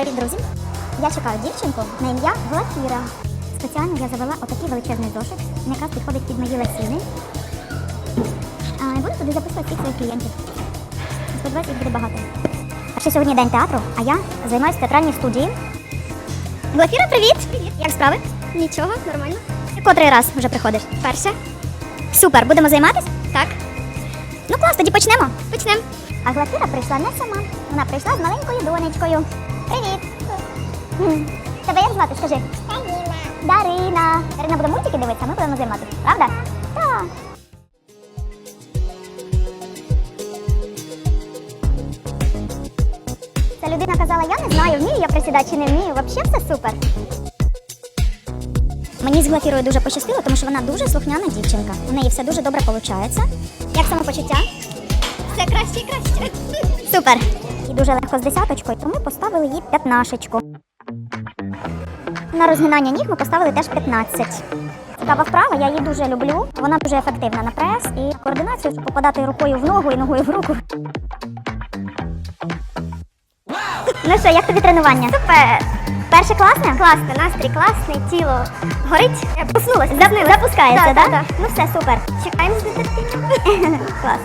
Привіт, друзі! Я чекаю дівчинку на ім'я Глафіра. Спеціально я завела отакий величезний зошит, якраз підходить під мої ласіни. Буду туди записувати всіх своїх клієнтів. Сподіваюся, їх буде багато. Так що сьогодні день театру, а я займаюся в театральній студії. Глафіра, привіт! Привіт! Як справи? Нічого, нормально. Котрий раз вже приходиш? Перше. Супер, будемо займатися? Так. Ну клас, тоді почнемо. Почнемо. А Глафіра прийшла не сама. Вона прийшла з маленькою донечкою. Тебе як звати? Скажи. Дарина. Дарина. Дарина буде мультики дивитися, ми будемо займатися. Правда? Так. Ця людина казала, я не знаю, вмію я присідати чи не вмію. Взагалі все супер. Мені з Глафірою дуже пощастило, тому що вона дуже слухняна дівчинка. У неї все дуже добре виходить. Як самопочуття? Все краще і краще. Супер! І дуже легко з десяточкою, тому поставили їй п'ятнашечку. На розгинання ніг ми поставили теж 15. Цікава вправа, я її дуже люблю. Вона дуже ефективна на прес і координацію, щоб попадати рукою в ногу і ногою в руку. Ну що, як тобі тренування? Супер. Перше класне? Класно, настрій класний, тіло горить. Я проснулася. Зап- Запускається, Да, так? да, Ну все, супер. Чекаємо з нетерпінням. Клас.